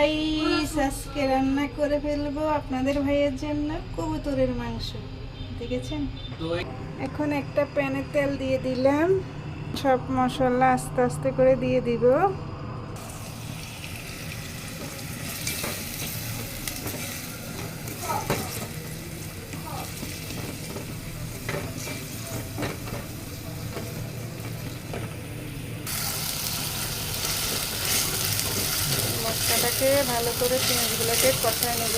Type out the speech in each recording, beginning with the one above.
Guys আজকে রান্না করে ফেলব আপনাদের ভাইয়ের জন্য কবুতরের মাংস, দেখেছেন? এখন একটা প্যানে তেল দিয়ে দিলাম, সব মশলা আস্তে আস্তে করে দিয়ে দিব। মশলাটাকে ভালো করে পেঁয়াজগুলোকে কষায় নেব।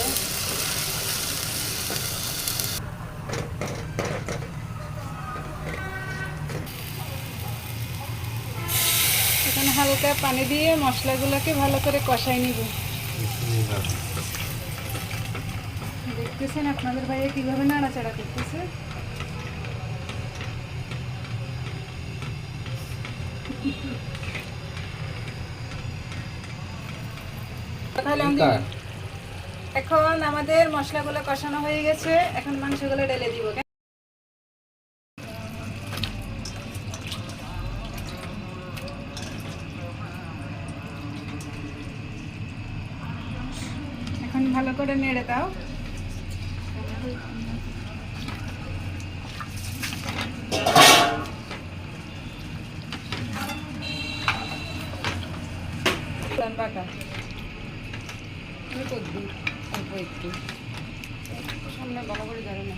এখন হালকা পানি দিয়ে মশলাগুলোকে ভালো করে কষাই নিব। দেখতেছেন আপনাদের ভাইয়া কীভাবে নাড়াচাড়া করতেছে? তাহলে আমি এখন আমাদের মশলাগুলো কষানো হয়ে গেছে। এখন মাংসগুলো ঢেলে দিব? এখন ভালো করে নেড়ে দাও। বাঁকা অল্প একটু অল্প একটু। সামনে ভালো করে ধরে না।